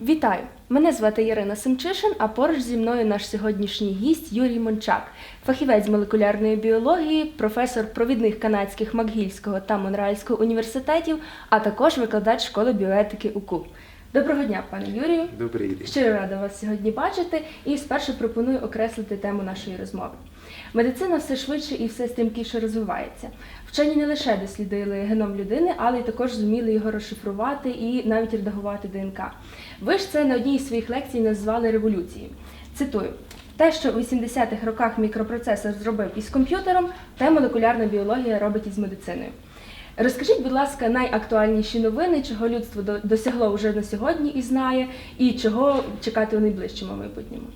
Вітаю! Мене звати Ярина Семчишин, а поруч зі мною наш сьогоднішній гість Юрій Мончак, фахівець молекулярної біології, професор провідних канадських Макгільського та Монреальського університетів, а також викладач школи біоетики УКУ. Доброго дня, пане Юрію. Добрий день. Щиро рада вас сьогодні бачити і спершу пропоную окреслити тему нашої розмови. Медицина все швидше і все стрімкіше розвивається. Вчені не лише дослідили геном людини, але й також зуміли його розшифрувати і навіть редагувати ДНК. Ви ж це на одній із своїх лекцій назвали революцією. Цитую. Те, що у 80-х роках мікропроцесор зробив із комп'ютером, те молекулярна біологія робить із медициною. Розкажіть, будь ласка, найактуальніші новини, чого людство досягло вже на сьогодні і знає, і чого чекати у найближчому майбутньому.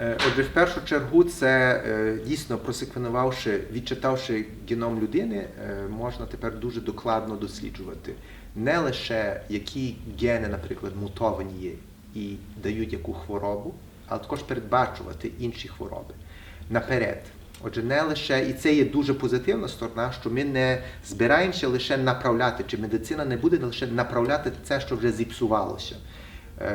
Е, Отже, в першу чергу, це е, дійсно просеквенувавши, відчитавши геном людини, е, можна тепер дуже докладно досліджувати не лише які гени, наприклад, мутовані є і дають яку хворобу, але також передбачувати інші хвороби наперед. Отже, не лише і це є дуже позитивна сторона, що ми не збираємося лише направляти, чи медицина не буде лише направляти це, що вже зіпсувалося.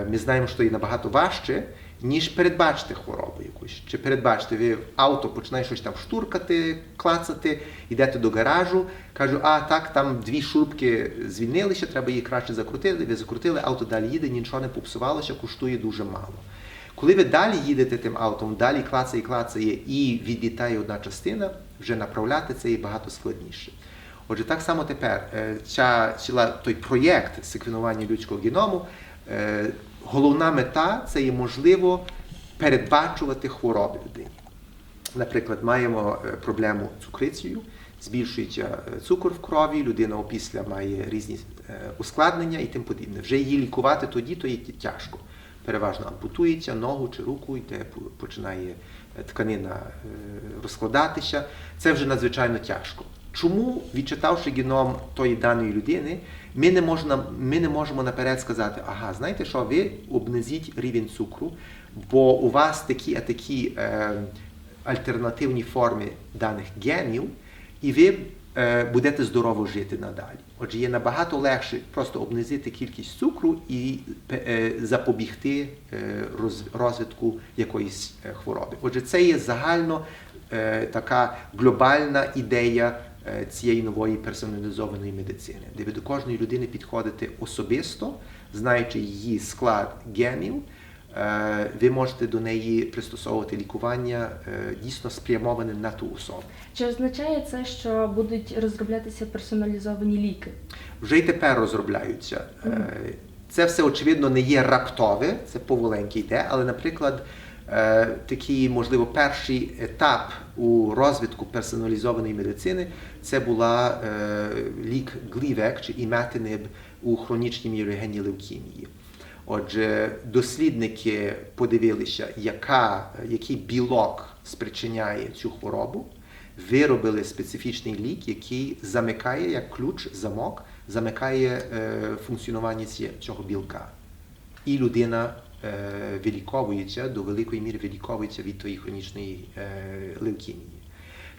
Ми знаємо, що є набагато важче, ніж передбачити хворобу якусь. Чи передбачити, ви авто починаєте щось там штуркати, клацати, йдете до гаражу, кажу, а так, там дві шурупки звільнилися, треба її краще закрутити. Ви закрутили, авто далі їде, нічого не попсувалося, коштує дуже мало. Коли ви далі їдете тим автом, далі клацає, клацає і відлітає одна частина, вже направляти це є багато складніше. Отже, так само тепер е, ця, ціла, той проєкт секвенування людського геному, е, головна мета це є можливо передбачувати хвороби людині. Наприклад, маємо е, проблему з цукрицею, збільшується е, цукор в крові, людина опісля має різні е, ускладнення і тим подібне. Вже її лікувати тоді, то є тяжко. Переважно ампутується ногу чи руку, і де починає тканина розкладатися. Це вже надзвичайно тяжко. Чому, відчитавши геном тої даної людини, ми не, можна, ми не можемо наперед сказати, ага, знаєте що, ви обнизіть рівень цукру, бо у вас такі а такі е, альтернативні форми даних генів, і ви е, будете здорово жити надалі. Отже, є набагато легше просто обнизити кількість цукру і е, запобігти е, роз- розвитку якоїсь е, хвороби. Отже, це є загально е, така глобальна ідея е, цієї нової персоналізованої медицини, де ви до кожної людини підходите особисто, знаючи її склад генів. Е, Ви можете до неї пристосовувати лікування е, дійсно спрямоване на ту особу. Чи означає це, що будуть розроблятися персоналізовані ліки? Вже й тепер розробляються. Е, Це все очевидно не є раптове, це поволеньке йде, але, наприклад, е, такий, можливо, перший етап у розвитку персоналізованої медицини це була е, лік Глівек чи іматиниб у хронічній мірогенній левкемії. Отже, дослідники подивилися, яка, який білок спричиняє цю хворобу, виробили специфічний лік, який замикає як ключ, замок, замикає е, функціонування цього білка. І людина е, виліковується, до великої міри виліковується від тої хронічної левкемії.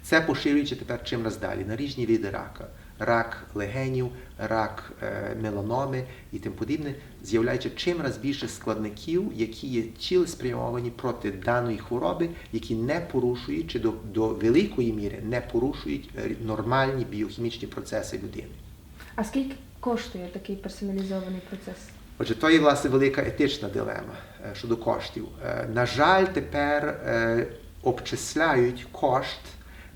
Це поширюється тепер чим раз далі на різні види рака. Рак легенів, рак е, меланоми і тим подібне, з'являється чим раз більше складників, які є цілеспрямовані проти даної хвороби, які не порушують чи до, до великої міри не порушують е, нормальні біохімічні процеси людини. А скільки коштує такий персоналізований процес? Отже, то є власне велика етична дилема е, щодо коштів. На жаль, тепер обчисляють кошт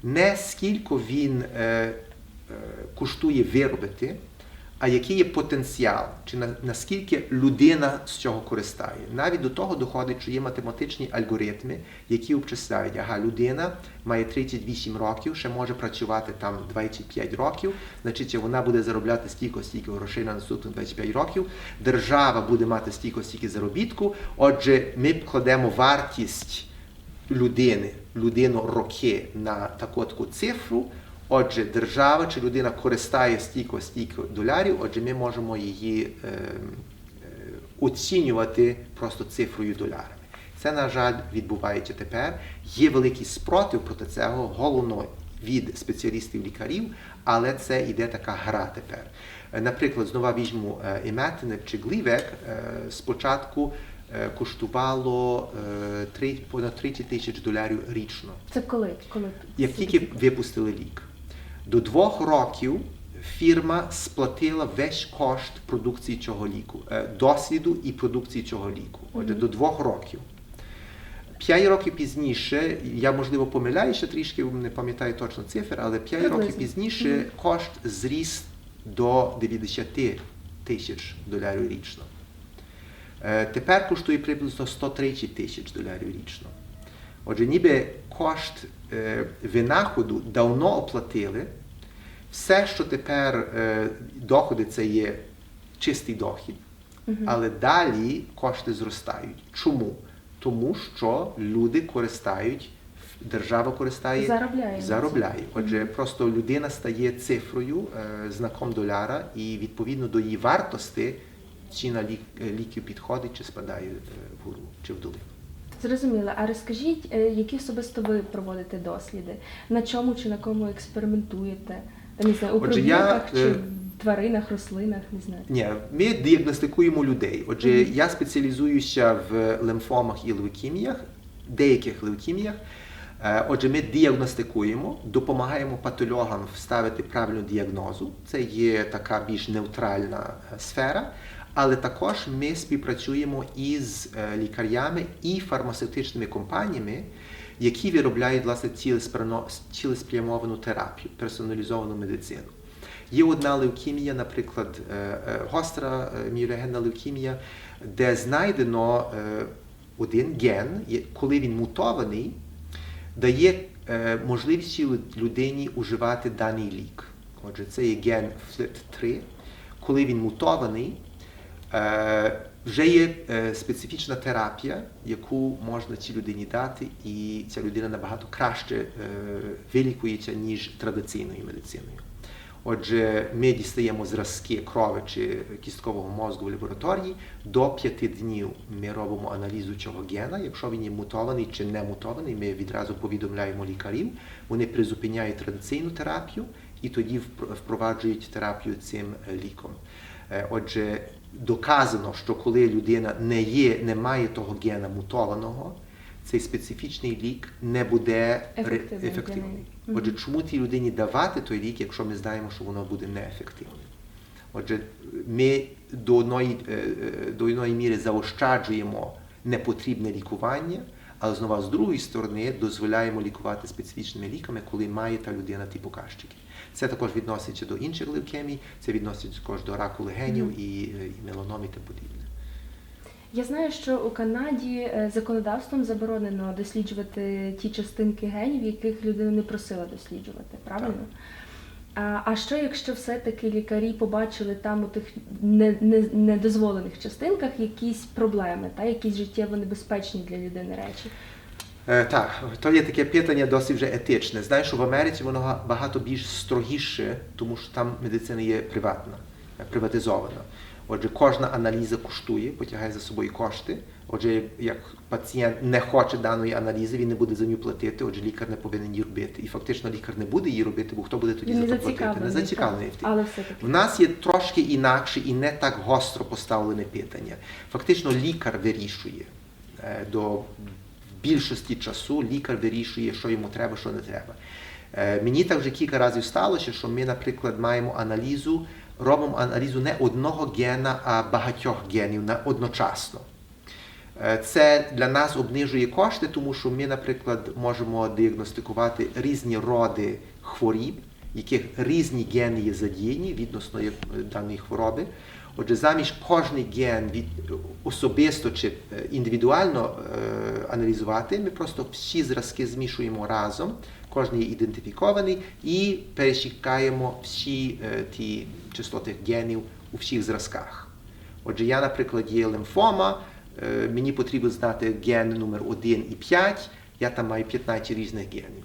не скільки він е, е, коштує виробити, а який є потенціал, чи на, наскільки людина з цього користає. Навіть до того доходить, що є математичні алгоритми, які обчисляють, ага, людина має 38 років, ще може працювати там 25 років, значить вона буде заробляти стільки, стільки грошей на наступні 25 років, держава буде мати стільки, стільки заробітку. Отже, ми кладемо вартість людини, людину роки на таку таку цифру. Отже, держава чи людина користає стільки стільки долярів, отже, ми можемо її е, е, оцінювати просто цифрою долярами. Це, на жаль, відбувається тепер. Є великий спротив проти цього. Головно від спеціалістів-лікарів, але це йде така гра тепер. Е, Наприклад, знову візьму е, іметинib чи глівек спочатку коштувало е, понад 30 тисяч доларів річно. Це коли? коли Як тільки випустили лік. До двох років фірма сплатила весь кошт продукції цього ліку, е, досліду і продукції цього ліку. Отже, до двох років. П'ять років пізніше, я можливо помиляюся трішки, не пам'ятаю точно цифр, але п'ять років пізніше кошт зріс до 90 тисяч доларів річно. Е, Тепер коштує приблизно 130 тисяч доларів річно. Отже, ніби кошт е, винаходу давно оплатили. Все, що тепер е, доходи, це є чистий дохід, але далі кошти зростають. Чому? Тому що люди користають, держава користає, Заробляє заробляє. Отже, просто людина стає цифрою, знаком доляра, і відповідно до її вартості ціна лік, е, ліків підходить чи спадає е, вгору чи вдолину. Зрозуміло. А розкажіть, е, які особисто ви проводите досліди? На чому чи на кому експериментуєте? Там, не знаю, у Отже, я, чи в тваринах, рослинах, не знаю. Ні, ми діагностикуємо людей. Отже, я спеціалізуюся в лимфомах і левкеміях, деяких левкеміях. Е, Отже, ми діагностикуємо, допомагаємо патологам вставити правильну діагнозу. Це є така більш нейтральна сфера. Але також ми співпрацюємо із е, лікарями і фармацевтичними компаніями, які виробляють власне цілеспрямовану терапію, персоналізовану медицину. Є одна левкемія, наприклад, е, е, гостра міорегенна левкемія, де знайдено один ген, коли він мутований, дає можливість людині уживати даний лік. Отже, це є ген FLT3. Коли він мутований, вже є е, специфічна терапія, яку можна цій людині дати, і ця людина набагато краще е, вилікується, ніж традиційною медициною. Отже, ми дістаємо зразки крови чи кісткового мозку в лабораторії. До п'яти днів ми робимо аналізу цього гена. Якщо він є мутований чи не мутований, ми відразу повідомляємо лікарів. Вони призупиняють традиційну терапію і тоді впроваджують терапію цим е, ліком. Е, Отже, доказано, що коли людина не є, не має того гена мутованого, цей специфічний лік не буде Ефективний ефективний. Отже, чому тій людині давати той лік, якщо ми знаємо, що воно буде неефективним? Отже, ми до одної, е, е, до одної міри заощаджуємо непотрібне лікування, але знову з другої сторони дозволяємо лікувати специфічними ліками, коли має та людина ті показчики. Це також відноситься до інших левкемій, це відноситься також до раку легенів і, е, і меланом і тому подібне. Я знаю, що у Канаді е, законодавством заборонено досліджувати ті частинки генів, яких людина не просила досліджувати, правильно? А, а що якщо все-таки лікарі побачили там у тих не, не, недозволених частинках якісь проблеми, та якісь життєво небезпечні для людини речі? Так, то є таке питання досить вже етичне. Знаєш, що в Америці воно багато більш строгіше, тому що там медицина є приватна, приватизована. Отже, кожна аналіза коштує, потягає за собою кошти. Отже, як- пацієнт не хоче даної аналізи, він не буде за нього платити, отже, лікар не повинен її робити. І фактично лікар не буде її робити, бо хто буде тоді не за це платити? Не зацікавлений в тій. Але все-таки. В нас є трошки інакше і не так гостро поставлене питання. Фактично, лікар вирішує до більшості часу лікар вирішує, що йому треба, що не треба. Е, Мені так вже кілька разів сталося, що ми, наприклад, маємо аналізу, робимо аналізу не одного гена, а багатьох генів на одночасно. Е, Це для нас обнижує кошти, тому що ми, наприклад, можемо діагностикувати різні роди хворіб, яких різні гени є задіяні відносно даної хвороби. Отже, замість кожний ген від, особисто чи е, індивідуально е, аналізувати, ми просто всі зразки змішуємо разом, кожен є ідентифікований і пересікаємо всі е, ті частоти генів у всіх зразках. Отже, я, наприклад, є лимфома, е, мені потрібно знати ген номер 1 і 5, я там маю 15 різних генів.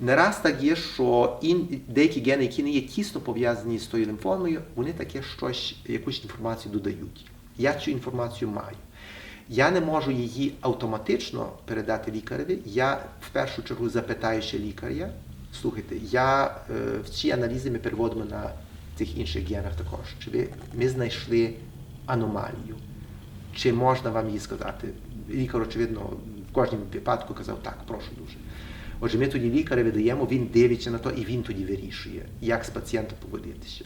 Не раз так є, що ін, деякі гени, які не є тісно пов'язані з тою лимфомою, вони таке щось, якусь інформацію додають. Я цю інформацію маю. Я не можу її автоматично передати лікареві. Я в першу чергу запитаю ще лікаря, Слухайте, я е, в ці аналізи ми переводимо на цих інших генах також. Чи ви, ми знайшли аномалію? Чи можна вам її сказати? Лікар, очевидно, в кожному випадку казав так, прошу дуже. Отже, ми тоді лікаря видаємо, він дивиться на то і він тоді вирішує, як з пацієнтом поводитися.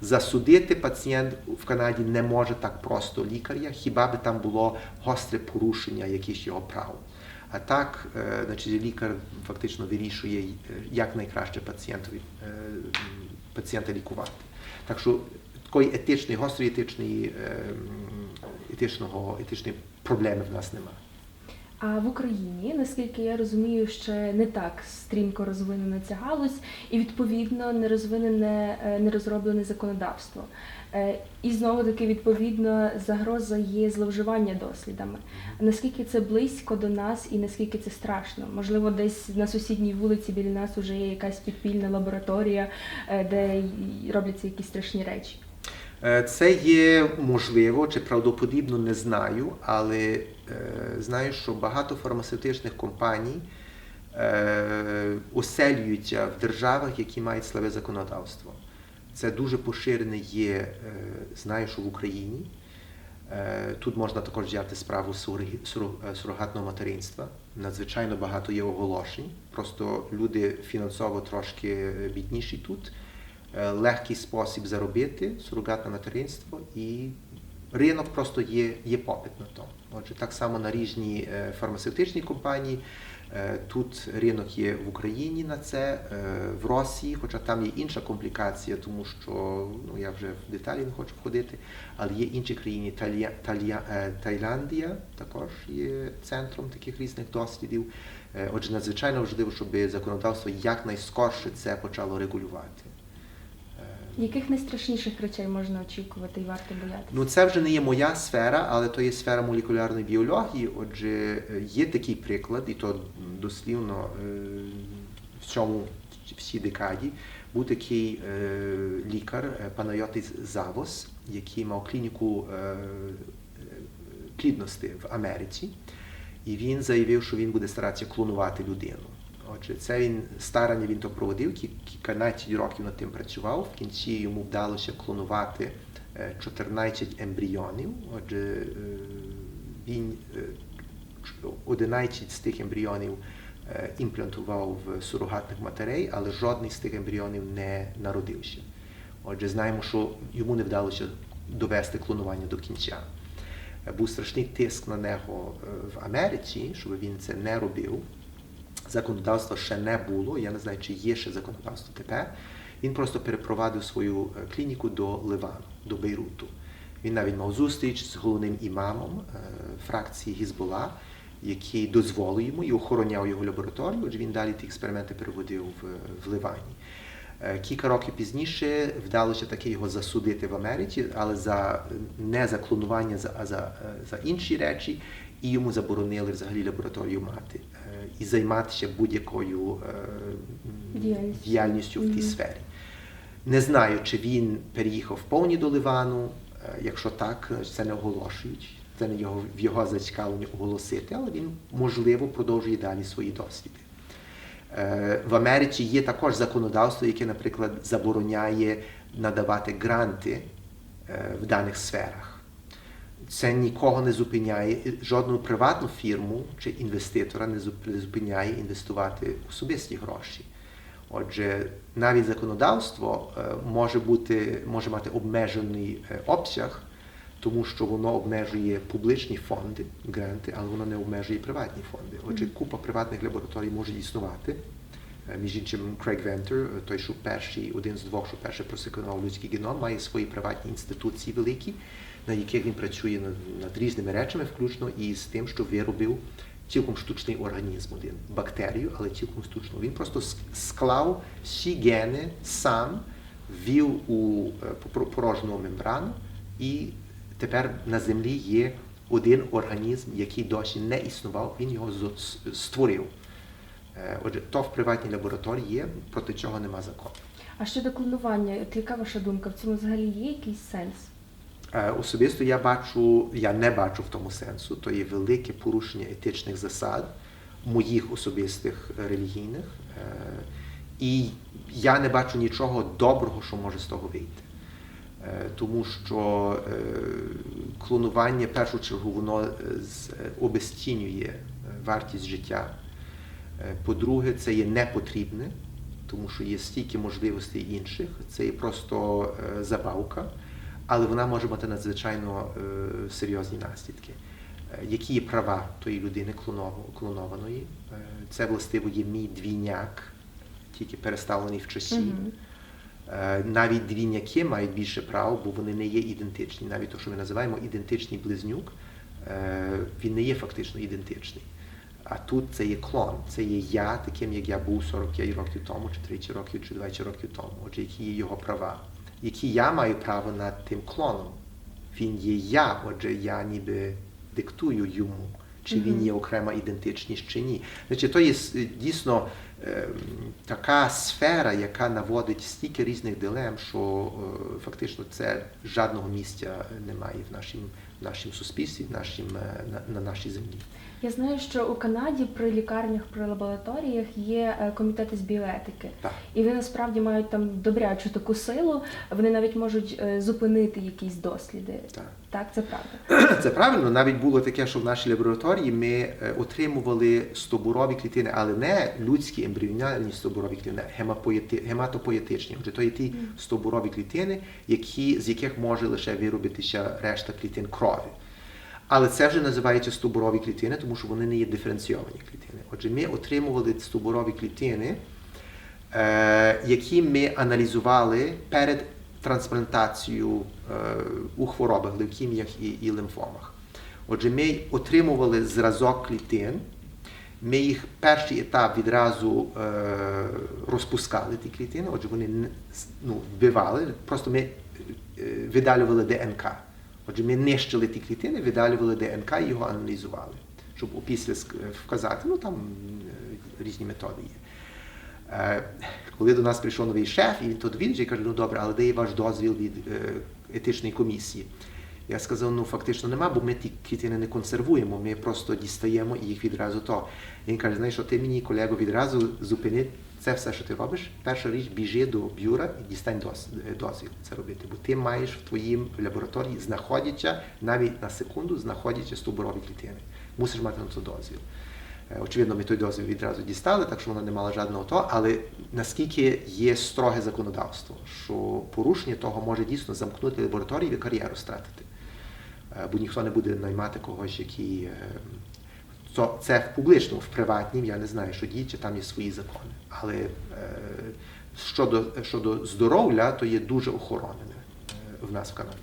Засудити пацієнт в Канаді не може так просто лікаря, хіба би там було гостре порушення якихось його прав. А так, е, значить, лікар фактично вирішує, е, як найкраще пацієнтові, е, пацієнта лікувати. Так що такої етичної, гострої етичної, етичного, етичної проблеми в нас немає. А в Україні, наскільки я розумію, ще не так стрімко розвинена ця галузь, і відповідно не розвинене, е, не розроблене законодавство. Е, І знову таки, відповідно, загроза є зловживання дослідами. Наскільки це близько до нас і наскільки це страшно? Можливо, десь на сусідній вулиці біля нас вже є якась підпільна лабораторія, е, де робляться якісь страшні речі. Е, Це є можливо чи правдоподібно, не знаю, але е, знаю, що багато фармацевтичних компаній е, оселюються в державах, які мають слабе законодавство. Це дуже поширене є, знаю, що в Україні. Тут можна також взяти справу сурогатного материнства. Надзвичайно багато є оголошень. Просто люди фінансово трошки бідніші тут. Е, Легкий спосіб заробити сурогатне материнство і ринок просто є, є попит на то. Отже, так само на різні е, фармацевтичні компанії. Е, Тут ринок є в Україні на це, в Росії, хоча там є інша комплікація, тому що ну я вже в деталі не хочу входити, але є інші країни, Тайлія, е, Таїландія також є центром таких різних дослідів. Отже, надзвичайно важливо, щоб законодавство якнайскорше це почало регулювати. Яких найстрашніших речей можна очікувати і варто боятися? Ну, це вже не є моя сфера, але то є сфера молекулярної біології. Отже, е, є такий приклад, і то дослівно е, в цьому в цій декаді був такий е, лікар Панайотис Завос, який мав клініку плідності в Америці, і він заявив, що він буде старатися клонувати людину. Отже, це він старання він то проводив, кі- кільканадцять років над тим працював. В кінці йому вдалося клонувати е, 14 ембріонів. Отже, е, він е, 11 з тих ембріонів е, імплантував в сурогатних матерей, але жодний з тих ембріонів не народився. Отже, знаємо, що йому не вдалося довести клонування до кінця. Е, Був страшний тиск на нього е, в Америці, щоб він це не робив. Законодавства ще не було. Я не знаю, чи є ще законодавство тепер. Він просто перепровадив свою е, клініку до Ливану, до Бейруту. Він навіть мав зустріч з головним імамом е, фракції Гізбола, який дозволив йому і охороняв його лабораторію. Отже, він далі ті експерименти проводив в, Ливані. Е, Кілька років пізніше вдалося таки його засудити в Америці, але за не за клонування, а за, за інші речі, і йому заборонили взагалі лабораторію мати і займатися будь-якою е, Діяльністю. в тій сфері. Не знаю, чи він переїхав повні до Ливану. Е, Якщо так, це не оголошують. Це не його в його зацікавленні оголосити, але він можливо продовжує далі свої досліди. Е, В Америці є також законодавство, яке, наприклад, забороняє надавати гранти в даних сферах. Це нікого не зупиняє, жодну приватну фірму чи інвеститора не зупиняє інвестувати особисті гроші. Отже, навіть законодавство е, може бути, може мати обмежений е, обсяг, тому що воно обмежує публічні фонди, гранти, але воно не обмежує приватні фонди. Отже, купа приватних лабораторій може існувати. Е, Між іншим, Крейг Вентер, той, що перший, один з двох, що перший просеквенував людський геном, має свої приватні інституції великі, на яких він працює над, різними речами, включно і з тим, що виробив цілком штучний організм, один бактерію, але цілком штучну. Він просто склав всі гени сам, ввів у е, порожню мембрану, і тепер на землі є один організм, який досі не існував, він його створив. Е, Отже, то в приватній лабораторії є, проти чого нема закону. А щодо клонування, от яка ваша думка? В цьому взагалі є якийсь сенс? Е, Особисто я бачу, я не бачу в тому сенсу, то є велике порушення етичних засад, моїх особистих релігійних. Е, І я не бачу нічого доброго, що може з того вийти. Е, Тому що клонування, в першу чергу, воно е, вартість життя. По-друге, це є непотрібне, тому що є стільки можливостей інших. Це є просто забавка, але вона може мати надзвичайно е, серйозні наслідки. Е, Які є права тої людини клонованої? Е, Це властиво є мій двійняк, тільки переставлений в часі. Е, Навіть двійняки мають більше прав, бо вони не є ідентичні. Навіть те, що ми називаємо ідентичний близнюк, він не є фактично ідентичний. А тут це є клон, це є я, таким, як я був 45 років тому, чи 30 років, чи 20 років тому. Отже, які є його права. Які я маю право над тим клоном. Він є я, отже, я ніби диктую йому, чи він є окрема ідентичність чи ні. Значить, то є дійсно ем, така сфера, яка наводить стільки різних дилем, що е, фактично це жодного місця немає в нашім, в нашому суспільстві, в нашім, е, на, на нашій землі. Я знаю, що у Канаді при лікарнях, при лабораторіях є е, комітети з біоетики. Так. І вони насправді мають там добрячу таку силу, вони навіть можуть е, зупинити якісь досліди. Так. Так, це правда. Це правильно. Навіть було таке, що в нашій лабораторії ми е, отримували стобурові клітини, але не людські ембріональні стобурові клітини, а гематопоєтичні. Отже, то є ті стобурові клітини, які, з яких може лише виробитися решта клітин крові. Але це вже називається стовбурові клітини, тому що вони не є диференційовані клітини. Отже, ми отримували стовбурові клітини, е, які ми аналізували перед трансплантацією е, у хворобах, левкеміях і, лимфомах. Отже, ми отримували зразок клітин, ми їх перший етап відразу е, розпускали ті клітини, отже, вони ну, вбивали, просто ми е, видалювали ДНК. Отже, ми нищили ті клітини, видалювали ДНК і його аналізували, щоб опісля ск- вказати, ну там е, різні методи є. Е, Коли до нас прийшов новий шеф, і він тут же каже, ну добре, але де є ваш дозвіл від е, етичної комісії? Я сказав, ну фактично нема, бо ми ті клітини не консервуємо, ми просто дістаємо їх відразу то. Він каже, знаєш, що ти мені, колего, відразу зупини це все, що ти робиш. Перша річ, біжи до бюра і дістань е, дозвіл це робити. Бо ти маєш в твоїм лабораторії, знаходяться, навіть на секунду, знаходяться стовбурові клітини. Мусиш мати на це дозвіл. Е, Очевидно, ми той дозвіл відразу дістали, так що вона не мала жодного того, але наскільки є строге законодавство, що порушення того може дійсно замкнути лабораторію і кар'єру стратити. Е, Бо ніхто не буде наймати когось, який. е, Це в публічному, в приватнім, я не знаю, що діє, чи там є свої закони. Але е, щодо, щодо здоров'я, то є дуже охоронене в нас в Канаді.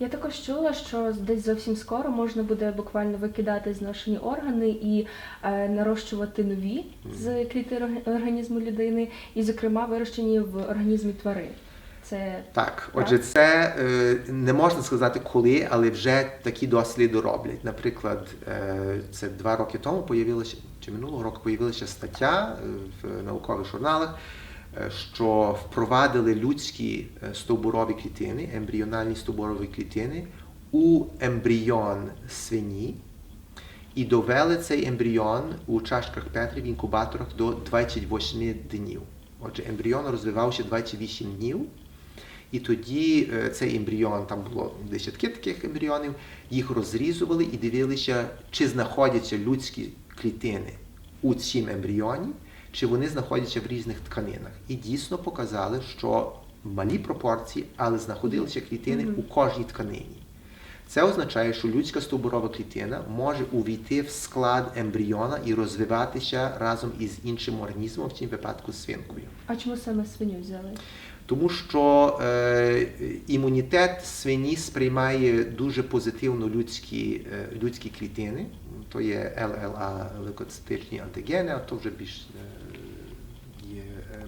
Я також чула, що десь зовсім скоро можна буде буквально викидати зношені органи і е, нарощувати нові з клітин організму людини, і, зокрема, вирощені в організмі тварин. Це Так, отже, це е, не можна сказати коли, але вже такі досліди роблять. Наприклад, е, це два роки тому появилася, чи минулого року появилася стаття е, в наукових журналах, е, що впровадили людські е, стовбурові клітини, ембріональні стовбурові клітини у ембріон свині. І довели цей ембріон у чашках Петри в інкубаторах до 28 днів. Отже, ембріон розвивався 28 днів, і тоді е, цей ембріон, там було десятки таких ембріонів, їх розрізували і дивилися, чи знаходяться людські клітини у цім ембріоні, чи вони знаходяться в різних тканинах. І дійсно показали, що малі пропорції, але знаходилися клітини у кожній тканині. Це означає, що людська стовбурова клітина може увійти в склад ембріона і розвиватися разом із іншим організмом, в цьому випадку з свинкою. а чому саме свиню взяли? Тому що е, імунітет свині сприймає дуже позитивно людські, е, людські клітини. То є ЛЛА, лейкоцитичні антигени, а то вже більш е, є е,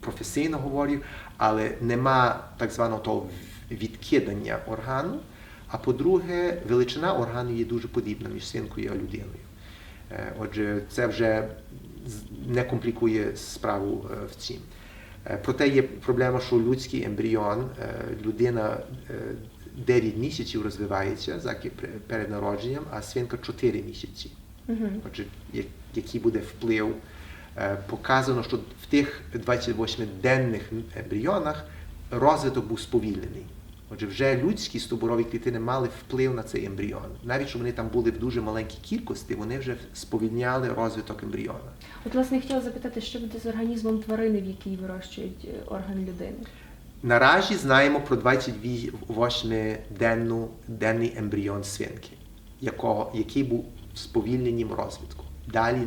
професійно говорю, але нема так званого відкидання органу. А по-друге, величина органу є дуже подібна між свинкою і людиною. Е, Отже, це вже не комплікує справу е, в цім. Е, Проте є проблема, що людський ембріон, е, людина е, 9 місяців розвивається перед народженням, а свинка 4 місяці. Угу. Отже, який буде вплив е, показано, що в тих 28-денних ембріонах розвиток був сповільнений. Отже, вже людські стовбурові клітини мали вплив на цей ембріон. Навіть що вони там були в дуже маленькій кількості, вони вже сповільняли розвиток ембріона. От, власне, я хотіла запитати, що буде з організмом тварини, в якій вирощують е, орган людини? Наразі знаємо про 28-денну денний ембріон свинки, якого, який був в сповільненім розвитку. Далі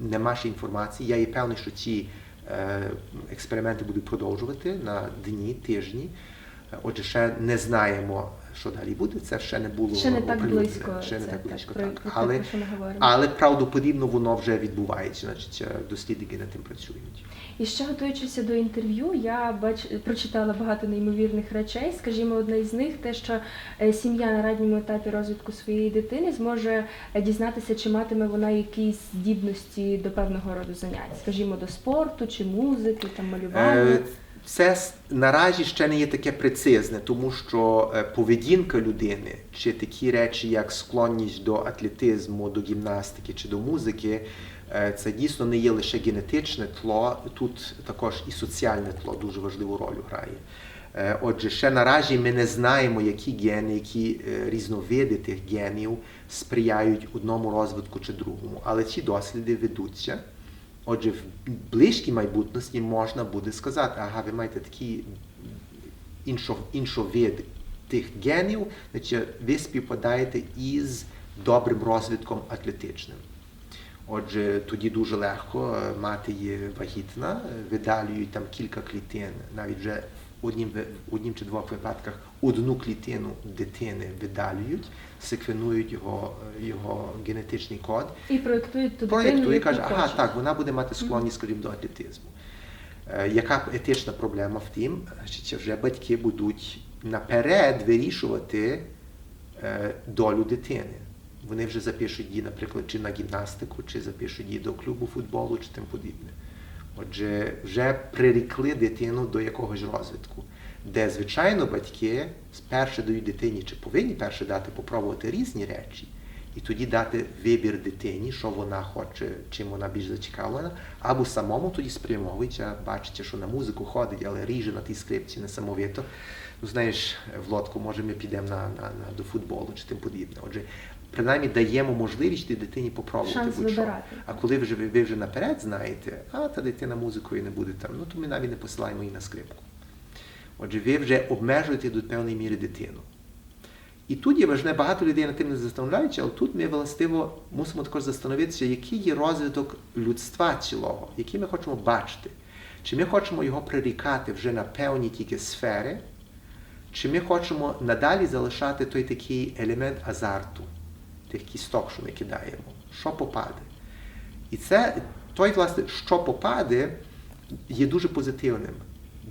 нема ще інформації. Я є певний, що ці е, експерименти будуть продовжувати на дні, тижні. Отже, ще не знаємо, що далі буде. Це ще не було Ще не так близько. Ще не це, так близько. про, Так. про Але, про що ми говоримо. але правдоподібно воно вже відбувається. Значить, е, дослідники над тим працюють. І ще готуючися до інтерв'ю, я бач прочитала багато неймовірних речей. Скажімо, одне із них те, що е, сім'я на ранньому етапі розвитку своєї дитини зможе е, дізнатися, чи матиме вона якісь здібності до певного роду занять, скажімо, до спорту чи музики, там малювання. Е, Це наразі ще не є таке прецизне, тому що е, поведінка людини чи такі речі, як склонність до атлетизму, до гімнастики чи до музики, е, це дійсно не є лише генетичне тло, тут також і соціальне тло дуже важливу роль грає. Е, Отже, ще наразі ми не знаємо, які гени, які різновиди тих генів сприяють одному розвитку чи другому, але ці досліди ведуться. Отже, в близькій майбутності можна буде сказати, ага, ви маєте такий іншо, іншовид тих генів, значить ви співпадаєте із добрим розвитком атлетичним. Отже, тоді дуже легко е, мати є вагітна, е, видалюють там кілька клітин, навіть вже в однім, однім чи двох випадках одну клітину дитини видалюють, секвенують його, е, його генетичний код І проєктують ту дитину, проєктує каже, ага, так, вона буде мати склонність, скажімо, до атлетизму. Е, Яка етична проблема в тім, що вже батьки будуть наперед вирішувати е, долю дитини. Вони вже запишуть її, наприклад, чи на гімнастику, чи запишуть її до клубу футболу, чи тим подібне. Отже, вже прирікли дитину до якогось розвитку, де, звичайно, батьки спершу дають дитині, чи повинні перше дати попробувати різні речі, і тоді дати вибір дитині, що вона хоче, чим вона більш зацікавлена, або самому тоді спрямовується, бачите, що на музику ходить, але ріже на тій скрипці несамовито. Ну, знаєш, в лодку, може, ми підемо на, на, на, до футболу чи тим подібне. Отже, принаймні даємо можливість дитині попробувати Шанс будь-що. А коли вже, ви вже наперед знаєте, а та дитина музикою не буде там, ну то ми навіть не посилаємо її на скрипку. Отже, ви вже обмежуєте до певної міри дитину. І тут є важливо, багато людей над тим не застановляються, але тут ми властиво мусимо також застановитися, який є розвиток людства цілого, який ми хочемо бачити. Чи ми хочемо його прирікати вже на певні тільки сфери, чи ми хочемо надалі залишати той такий елемент азарту, тих кісток, що ми кидаємо, що попаде. І це той, власне, що попаде, є дуже позитивним,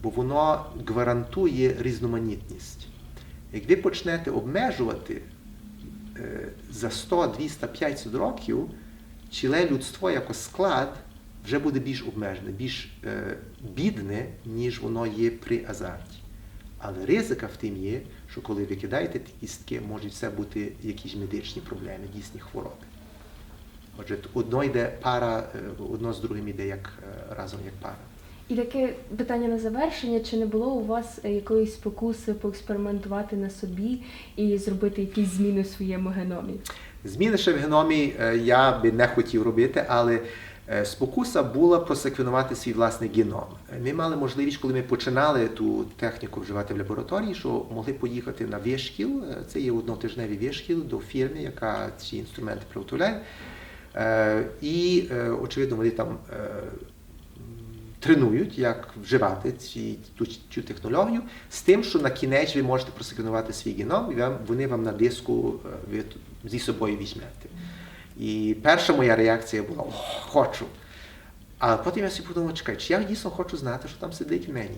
бо воно гарантує різноманітність. Як ви почнете обмежувати е, за 100, 200, 500 років, ціле людство як склад вже буде більш обмежене, більш е, бідне, ніж воно є при азарті. Але ризика в тим є, що коли ви кидаєте ті кістки, можуть це бути якісь медичні проблеми, дійсні хвороби. Отже, одно йде пара, е, одно з другим йде як разом як пара. І таке питання на завершення: чи не було у вас е, якоїсь спокуси поекспериментувати на собі і зробити якісь зміни в своєму геномі? Зміни ще в геномі е, я би не хотів робити, але е, спокуса була просеквенувати свій власний геном. Ми мали можливість, коли ми починали ту техніку вживати в лабораторії, що могли поїхати на вишкіл, це є однотижневий вишкіл до фірми, яка ці інструменти приготовляє. І, очевидно, вони там тренують, як вживати ці, ту, цю технологію, з тим, що на кінець ви можете просеквенувати свій геном, і вам, вони вам на диску е, ви зі собою візьмете. І перша моя реакція була «О, хочу. А потім я собі подумав, чекай, чи я дійсно хочу знати, що там сидить в мені.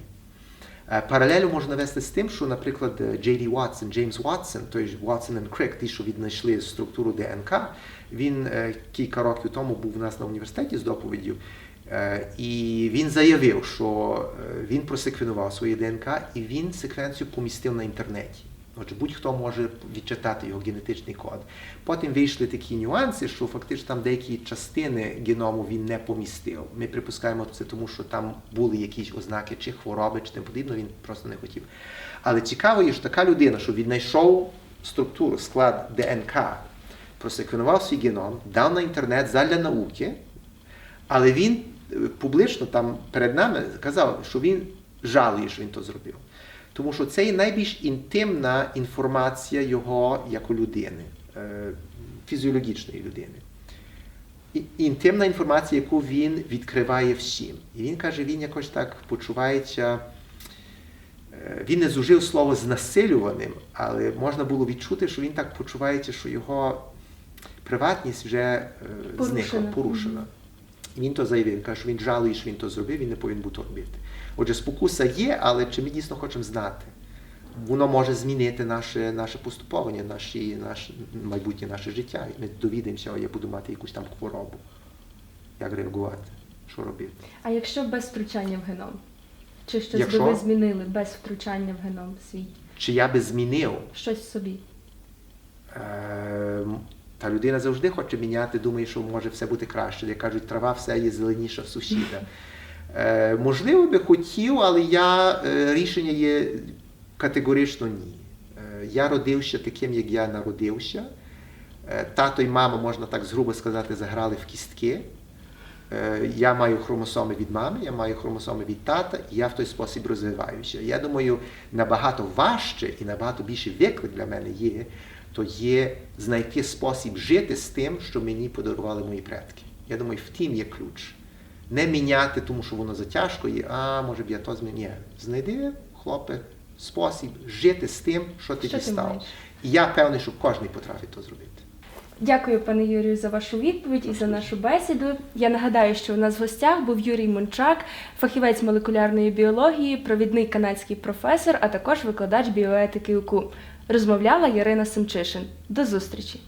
Е, Паралелю можна навести з тим, що, наприклад, Джей Ді Джеймс Ватсон, той ж Ватсон і Крик, ті, що віднайшли структуру ДНК, він е, кілька років тому був у нас на університеті з доповіддю, і він заявив, що е, він просеквенував своє ДНК і він секвенцію помістив на інтернеті. Отже, будь-хто може відчитати його генетичний код. Потім вийшли такі нюанси, що фактично там деякі частини геному він не помістив. Ми припускаємо це тому, що там були якісь ознаки чи хвороби, чи тим подібне, він просто не хотів. Але цікаво є, що така людина, що віднайшов структуру, склад ДНК, просеквенував свій геном, дав на інтернет задля науки, але він е, публічно там перед нами казав, що він жалує, що він то зробив. Тому що це є найбільш інтимна інформація його як людини, е, фізіологічної людини. Інтимна інформація, яку він відкриває всім. І він каже, він якось так почувається. е, Він не зужив слово знасилюваним, але можна було відчути, що він так почувається, що його приватність вже е, зникла, Порушена. Він то заявив, він каже, що він жалує, що він то зробив, він не повинен бути робити. Отже, спокуса є, але чи ми дійсно хочемо знати? Воно може змінити наше, наше поступовання, наші, наше, майбутнє наше життя. Ми довідаємося, о, я буду мати якусь там хворобу. Як реагувати? Що робити? А якщо без втручання в геном? Чи щось Якщо? би ви змінили без втручання в геном свій? Чи я би змінив? Щось собі? Е, та людина завжди хоче міняти, думає, що може все бути краще. Як кажуть, трава все є зеленіша в сусіда. Е, можливо, би хотів, але я, е, рішення є категорично ні. Е, я родився таким, як я народився. Е, тато і мама, можна так згрубо сказати, заграли в кістки. Е, Я маю хромосоми від мами, я маю хромосоми від тата, і я в той спосіб розвиваюся. Я думаю, набагато важче і набагато більший виклик для мене є, то є знайти спосіб жити з тим, що мені подарували мої предки. Я думаю, в тім є ключ. Не міняти, тому що воно затяжко є, а може б я то змінив. Ні. Знайди, хлопе, спосіб жити з тим, що ти Що дістав. І я певний, що кожен потрапить то зробити. Дякую, пане Юрію, за вашу відповідь і за нашу бесіду. Я нагадаю, що у нас в гостях був Юрій Мончак, фахівець молекулярної біології, провідний канадський професор, а також викладач біоетики УКУ. Розмовляла Ярина Семчишин. До зустрічі!